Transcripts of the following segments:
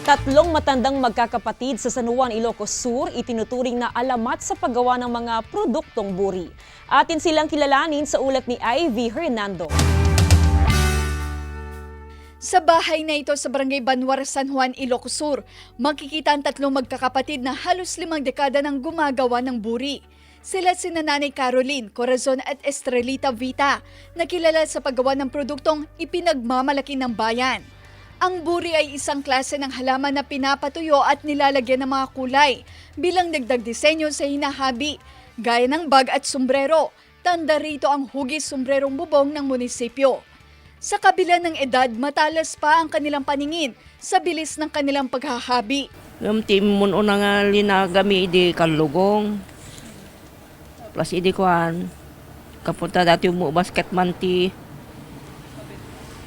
Tatlong matandang magkakapatid sa San Juan, Ilocos Sur itinuturing na alamat sa paggawa ng mga produktong buri. Atin silang kilalanin sa ulat ni Ivy Hernando. Sa bahay na ito sa Barangay Banwar, San Juan, Ilocos Sur, makikita ang tatlong magkakapatid na halos limang dekada nang gumagawa ng buri. Sila si Nanay Caroline, Corazon at Estrelita Vita, na kilala sa paggawa ng produktong ipinagmamalaki ng bayan. Ang buri ay isang klase ng halaman na pinapatuyo at nilalagyan ng mga kulay bilang dagdag disenyo sa hinahabi, gaya ng bag at sombrero. Tanda rito ang hugis sombrerong bubong ng munisipyo. Sa kabila ng edad, matalas pa ang kanilang paningin sa bilis ng kanilang paghahabi. Yung mo una nga linagami di kalugong. Plus idi kuan. Kapunta dati mo basketman ti.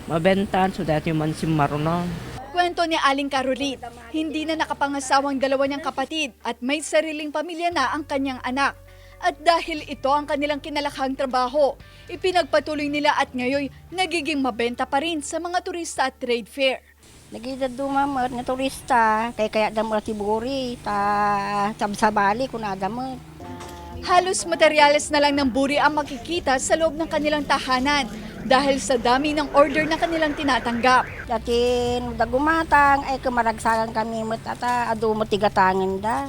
Mabentan so dati man si Marunon. Kwento ni Aling Caroline, hindi na nakapangasawang dalawa niyang kapatid at may sariling pamilya na ang kanyang anak. At dahil ito ang kanilang kinalakhang trabaho, ipinagpatuloy nila at ngayon nagiging mabenta pa rin sa mga turista at trade fair. Nagida dumamot nga turista, kay kaya damot si Buri, ta sabsabali kung nadamot. Halos materyales na lang ng buri ang makikita sa loob ng kanilang tahanan dahil sa dami ng order na kanilang tinatanggap. Dati dagumatang ay kamaragsagan kami mo tata adu mo tigatangan da.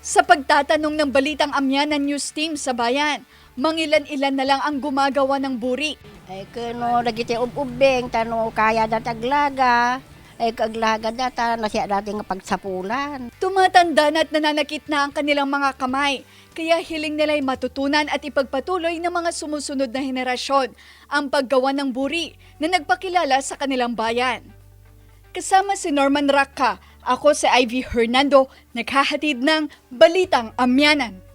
Sa pagtatanong ng Balitang Amyanan News Team sa bayan, mangilan-ilan na lang ang gumagawa ng buri. Ay kuno dagiti ububeng tano kaya dat Ay kaglaga data na siya dati nga pagsapulan. Tumatanda na at nananakit na ang kanilang mga kamay, kaya hiling nila'y matutunan at ipagpatuloy ng mga sumusunod na henerasyon ang paggawa ng buri na nagpakilala sa kanilang bayan. Kasama si Norman Raka, ako si Ivy Hernando, naghahatid ng Balitang Amyanan.